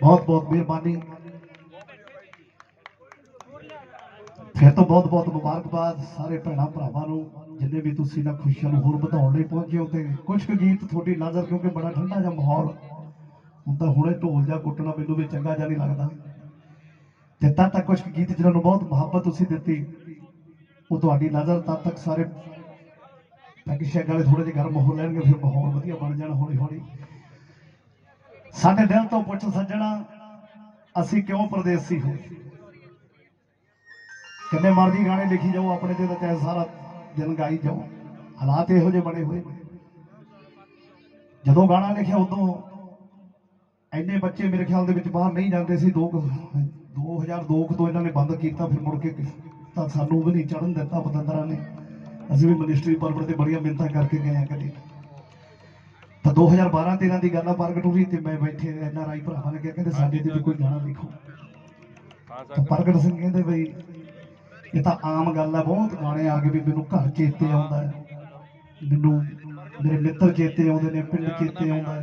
ਬਹੁਤ ਬਹੁਤ ਮਿਹਰਬਾਨੀ ਫਿਰ ਤੋਂ ਬਹੁਤ ਬਹੁਤ ਮੁਬਾਰਕਬਾਦ ਸਾਰੇ ਭੈਣਾਂ ਭਰਾਵਾਂ ਨੂੰ ਜਿੰਨੇ ਵੀ ਤੁਸੀਂ ਨਾ ਖੁਸ਼ੀਆਂ ਨੂੰ ਹੋਰ ਵਧਾਉਣ ਲਈ ਪਹੁੰਚੇ ਹੋ ਤੇ ਕੁਝ ਕੁ ਗੀਤ ਤੁਹਾਡੀ ਨਜ਼ਰ ਕਿਉਂਕਿ ਬੜਾ ਠੰਡਾ ਜਿਹਾ ਮਾਹੌਲ ਹੁਣ ਤਾਂ ਹੁਣੇ ਢੋਲ ਜਾਂ ਕੁੱਟਣਾ ਮੈਨੂੰ ਵੀ ਚੰਗਾ ਜਿਹਾ ਨਹੀਂ ਲੱਗਦਾ ਤੇ ਤਦ ਤੱਕ ਕੁਝ ਗੀਤ ਜਿਹਨਾਂ ਨੂੰ ਬਹੁਤ ਮੁਹੱਬਤ ਤੁਸੀਂ ਦਿੱਤੀ, ਉਹ ਤੁਹਾਡੀ ਨਜ਼ਰ ਤਦ ਤੱਕ ਸਾਰੇ ਪੈਕਿਸ਼ਾ ਵਾਲੇ ਥੋੜੇ ਜਿਹਾ ਗਰਮ ਹੋ ਲੈਣਗੇ, ਫਿਰ ਮਾਹੌਲ ਵਧੀਆ ਬਣ ਜਾਣਾ ਹੌਲੀ ਹੌਲੀ। ਸਾਡੇ ਦਿਲ ਤੋਂ ਪੁੱਛ ਸੱਜਣਾ, ਅਸੀਂ ਕਿਉਂ ਪਰਦੇਸੀ ਹੋਏ ਕਿੰਨੇ ਮਰਜ਼ੀ ਗਾਣੇ ਲਿਖੀ ਜਾਓ, ਆਪਣੇ ਤੇ ਤਾਂ ਚਾਹੇ ਸਾਰਾ ਦਿਨ ਗਾਈ ਜਾਓ। ਹਾਲਾਤ ਇਹੋ ਜਿਹੇ ਬਣੇ ਹੋਏ ਜਦੋਂ ਗਾਣਾ ਲਿਖਿਆ ਉਦੋਂ ਐਨੇ ਬੱਚੇ ਮੇਰੇ ਖਿਆਲ ਦੇ ਵਿੱਚ ਬਾਹਰ ਨਹੀਂ ਜਾਂਦੇ ਸੀ, ਦੋ ਕੁ- 2002 ਤੋਂ ਇਹਨਾਂ ਨੇ ਬੰਦ ਕੀਤਾ, ਫਿਰ ਮੁੜ ਕੇ ਤਾਂ ਸਾਨੂੰ ਵੀ ਨਹੀਂ ਚੜਨ ਦਿੱਤਾ ਪਤੰਦਰਾਂ ਨੇ। ਅਸੀਂ ਵੀ ਮਿਨਿਸਟਰੀ ਪਰਮਿਟ ਤੇ ਬੜੀਆਂ ਮਿਹਨਤਾਂ ਕਰਕੇ ਗਏ ਆ ਕਦੇ। ਤਾਂ 2012 13 ਦੀ ਗੱਲ ਆ, ਪ੍ਰਗਟ ਹੋਈ ਤੇ ਮੈਂ ਬੈਠੇ ਐਨ ਆਰ ਆਈ ਭਰਾਵਾਂ ਨੇ ਕਿਹਾ, ਕਹਿੰਦੇ ਸਾਡੇ ਤੇ ਵੀ ਕੋਈ ਗਾਣਾ ਲਿਖੋ ਤਾਂ ਪ੍ਰਗਟ ਸਿੰਘ ਕਹਿੰਦੇ ਬਈ ਇਹ ਤਾਂ ਆਮ ਗੱਲ ਆ, ਬਹੁਤ ਗਾਣੇ ਆ ਗਏ ਵੀ ਮੈਨੂੰ ਘਰ ਚੇਤੇ ਆਉਂਦਾ ਮੈਨੂੰ ਮੇਰੇ ਮਿੱਤਰ ਚੇਤੇ ਆਉਂਦੇ ਨੇ, ਪਿੰਡ ਚੇਤੇ ਆਉਂਦਾ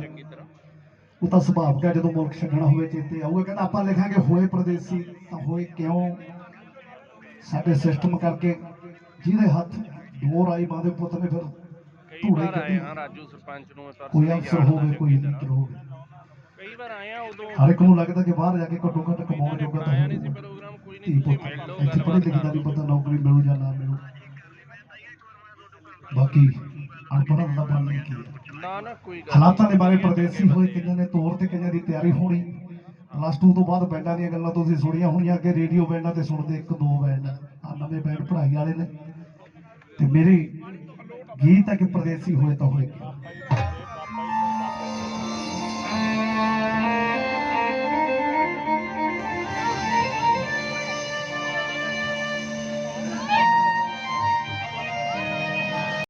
ਉਹ ਤਾਂ ਸੁਭਾਵਿਕ ਹੈ ਜਦੋਂ ਮੁਲਕ ਛੱਡਣਾ ਹੋਵੇ ਚੇਤੇ ਆਊਗਾ। ਕਹਿੰਦਾ ਆਪਾਂ ਲਿਖਾਂਗੇ ਹੋਏ ਪ੍ਰਦੇਸੀ ਤਾਂ ਹੋਏ ਕਿਉਂ? ਸਾਡੇ ਸਿਸਟਮ ਕਰਕੇ ਜਿਹਦੇ ਹੱਥ ਡੋਰ ਆਈ ਮਾਂ ਦੇ ਪੁੱਤ ਨੇ ਫਿਰ ਕਈ ਧੂੜੇ ਵਾਰ ਆਏ ਕੱਢੀ ਹਾਂ ਰਾਜੂ ਸਰਪੰਚ ਨੂੰ ਕੋਈ ਅਫਸਰ ਹੋਵੇ ਕੋਈ ਲੀਡਰ ਹੋਵੇ। ਕਈ ਵਾਰ ਆਏ ਆ ਉਦੋਂ ਹਰ ਇੱਕ ਨੂੰ ਲੱਗਦਾ ਕਿ ਬਾਹਰ ਜਾ ਕੇ ਘੱਟੋ ਘੱਟ ਕਮਾਉਣ ਜੋਗਾ ਤਾਂ ਆਇਆ ਨਹੀਂ ਸੀ ਪ੍ਰੋਗਰਾਮ ਕੋਈ ਨਹੀਂ ਤੁਸੀਂ ਮਿਲ ਲਓ ਇੱਥੇ ਪੜ੍ਹੇ ਲਿਖੇ ਦਾ ਵੀ ਗੱਲਬਾਤ ਪਤਾ ਨੌਕਰੀ ਮਿਲੂ ਜਾਂ ਨਾ ਮਿਲੂ। ਬਾਕੀ ਅਨਪੜ੍ਹਾਂ ਦਾ ਬਣ ਨਹੀਂ ਕੀ ਹੈ। ਨਾ ਨਾ ਕੋਈ ਗੱਲ ਹਾਲਾਤਾਂ ਦੇ ਬਾਰੇ ਪਰਦੇਸੀ ਹੋਏ ਕਈਆਂ ਨੇ ਤੌਰ ਤੇ ਕਈਆਂ ਦੀ ਤਿਆਰੀ ਹੋਣੀ। ਪਲੱਸ 2 ਤੋਂ ਬਾਅਦ ਬੈਂਡਾਂ ਦੀਆਂ ਗੱਲਾਂ ਤੁਸੀਂ ਸੁਣੀਆਂ ਹੋਣੀਆਂ ਕਿ ਰੇਡੀਓ ਬੈਂਡਾਂ ਤੇ ਸੁਣਦੇ ਇੱਕ ਦੋ ਬੈਂਡ। ਆ ਨਵੇਂ ਬੈਂਡ ਪੜ੍ਹਾਈ ਵਾਲੇ ਨੇ। ਤੇ ਮੇਰੀ ਗੀਤ ਹੈ ਕਿ ਪਰਦੇਸੀ ਹੋਏ ਤਾਂ ਹੋਏ।